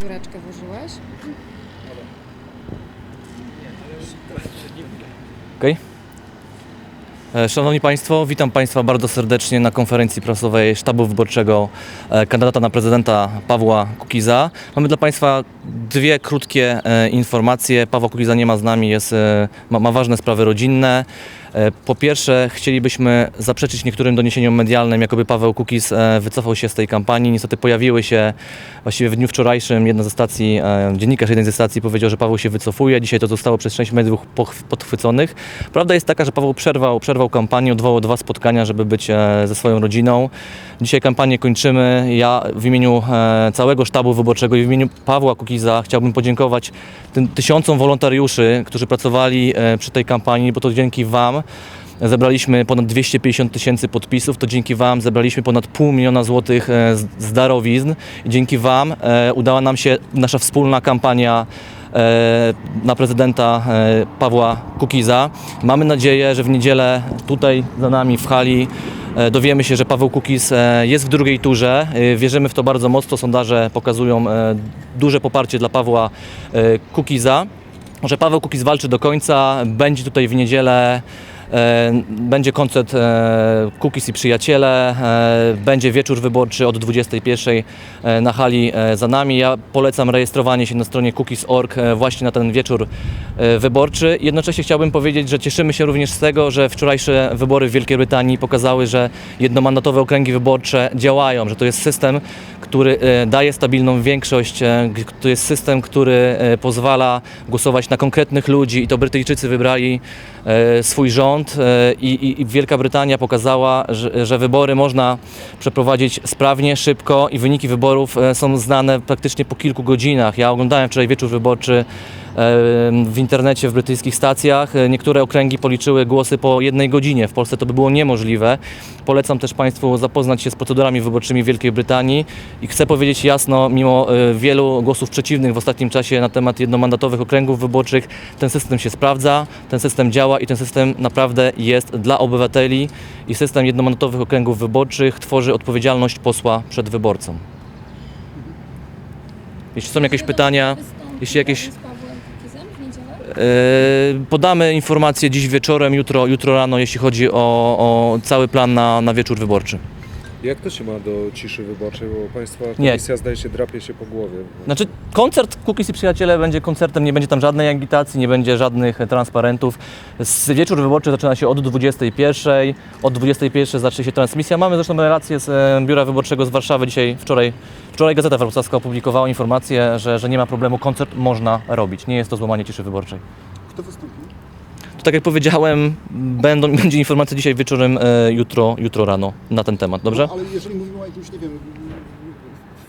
dziureczkę włożyłeś? Okej. E, Szanowni Państwo, witam Państwa bardzo serdecznie na konferencji prasowej sztabu wyborczego e, kandydata na prezydenta Pawła Kukiza. Mamy dla Państwa dwie krótkie e, informacje. Paweł Kukiza nie ma z nami, jest, e, ma, ma ważne sprawy rodzinne. E, Po pierwsze, chcielibyśmy zaprzeczyć niektórym doniesieniom medialnym, jakoby Paweł Kukiz e, wycofał się z tej kampanii. Niestety pojawiły się właściwie w dniu wczorajszym jedna ze stacji, e, dziennikarz jednej ze stacji powiedział, że Paweł się wycofuje. Dzisiaj to zostało przez część mediów poch- podchwyconych. Prawda jest taka, że Paweł przerwał, przerwał kampanię, odwołał dwa spotkania, żeby być e, ze swoją rodziną. Dzisiaj kampanię kończymy. Ja w imieniu e, całego sztabu wyborczego i w imieniu Pawła Kukiza chciałbym podziękować tym tysiącom wolontariuszy, którzy pracowali e, przy tej kampanii, bo to dzięki Wam Zebraliśmy ponad 250 tysięcy podpisów, to dzięki Wam zebraliśmy ponad pół miliona złotych z- darowizn dzięki Wam udała nam się nasza wspólna kampania na prezydenta e, Pawła Kukiza. Mamy nadzieję, że w niedzielę tutaj za nami w hali e, dowiemy się, że Paweł Kukiz e, jest w drugiej turze. Wierzymy w to bardzo mocno. Sondaże pokazują duże poparcie dla Pawła Kukiza że Paweł Kukiz walczy do końca. Będzie tutaj w niedzielę. E, będzie koncert e, Kukiz i Przyjaciele, e, będzie wieczór wyborczy od 21 e, na hali za nami. Ja polecam rejestrowanie się na stronie cookies.org właśnie na ten wieczór wyborczy. Jednocześnie chciałbym powiedzieć, że cieszymy się również z tego, że wczorajsze wybory w Wielkiej Brytanii pokazały, że jednomandatowe okręgi wyborcze działają, że to jest system, który daje stabilną większość, to jest system, który pozwala głosować na konkretnych ludzi i to Brytyjczycy wybrali swój rząd e, i, i, Wielka Brytania pokazała, że, że wybory można przeprowadzić sprawnie, szybko i wyniki wyborów e, są znane praktycznie po kilku godzinach. Ja oglądałem wczoraj wieczór wyborczy w internecie, w brytyjskich stacjach. E, Niektóre okręgi policzyły głosy po jednej godzinie. W Polsce to by było niemożliwe. Polecam też Państwu zapoznać się z procedurami wyborczymi Wielkiej Brytanii i chcę powiedzieć jasno, mimo e, wielu głosów przeciwnych w ostatnim czasie na temat jednomandatowych okręgów wyborczych, ten system się sprawdza, ten system działa i ten system naprawdę jest dla obywateli i system jednomandatowych okręgów wyborczych tworzy odpowiedzialność posła przed wyborcą. Jeśli są jakieś pytania, jeśli jakieś Z Pawłem Kukizem w niedzielę? Yy, Podamy informacje dziś wieczorem, jutro, jutro rano, jeśli chodzi o, o cały plan na, na wieczór wyborczy. Jak to się ma do ciszy wyborczej, bo Państwa Nie. komisja zdaje się drapie się po głowie. Znaczy, koncert Cookies i Przyjaciele będzie koncertem, nie będzie tam żadnej agitacji, nie będzie żadnych transparentów. Z wieczór wyborczy zaczyna się od 21. Od 21 zacznie się transmisja. Mamy zresztą relację z e, Biura Wyborczego z Warszawy. Dzisiaj, wczoraj, wczoraj Gazeta Wrocławska opublikowała informację, że, że nie ma problemu, koncert można robić. Nie jest to złamanie ciszy wyborczej. Kto wystąpi? Tak jak powiedziałem, będą, będzie informacja dzisiaj wieczorem, e, jutro, jutro rano na ten temat, dobrze? No, ale jeżeli mówimy o jakimś, nie wiem,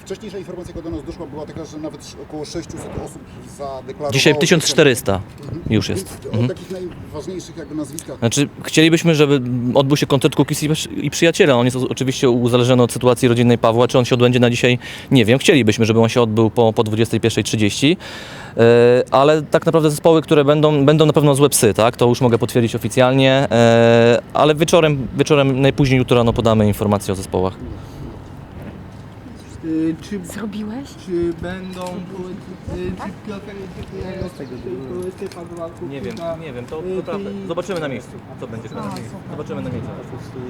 wcześniejsza informacja, jaka do nas doszła, była taka, że nawet około 600 osób zadeklarowało... Dzisiaj że- 1400 Mhm. już jest. Więc Mhm. O takich najważniejszych jakby nazwiskach. Znaczy, chcielibyśmy, żeby odbył się koncert Cookies i, Przyjaciele. On jest oczywiście uzależniony od sytuacji rodzinnej Pawła. Czy on się odbędzie na dzisiaj? Nie wiem. Chcielibyśmy, żeby on się odbył po, po 21.30. E, ale tak naprawdę zespoły, które będą, będą na pewno złe psy, tak? To już mogę potwierdzić oficjalnie. E, ale wieczorem, wieczorem, najpóźniej jutro rano podamy informacje o zespołach. Y, Czy, Zrobiłeś? czy będą y, czy Piotr czy Stefan Dworków Nie wiem, nie wiem, to, to prawda. Zobaczymy na miejscu, co będzie. Zobaczymy na miejscu.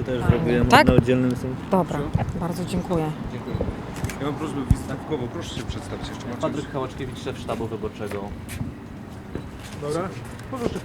też zrobiłem Tak? na oddzielnym są. Dobra, bardzo dziękuję. Dziękuję. Ja mam prośbę wizytówkowo, proszę się przedstawić jeszcze. Patryk Hałaszkiewicz, szef sztabu wyborczego. Dobra. Proszę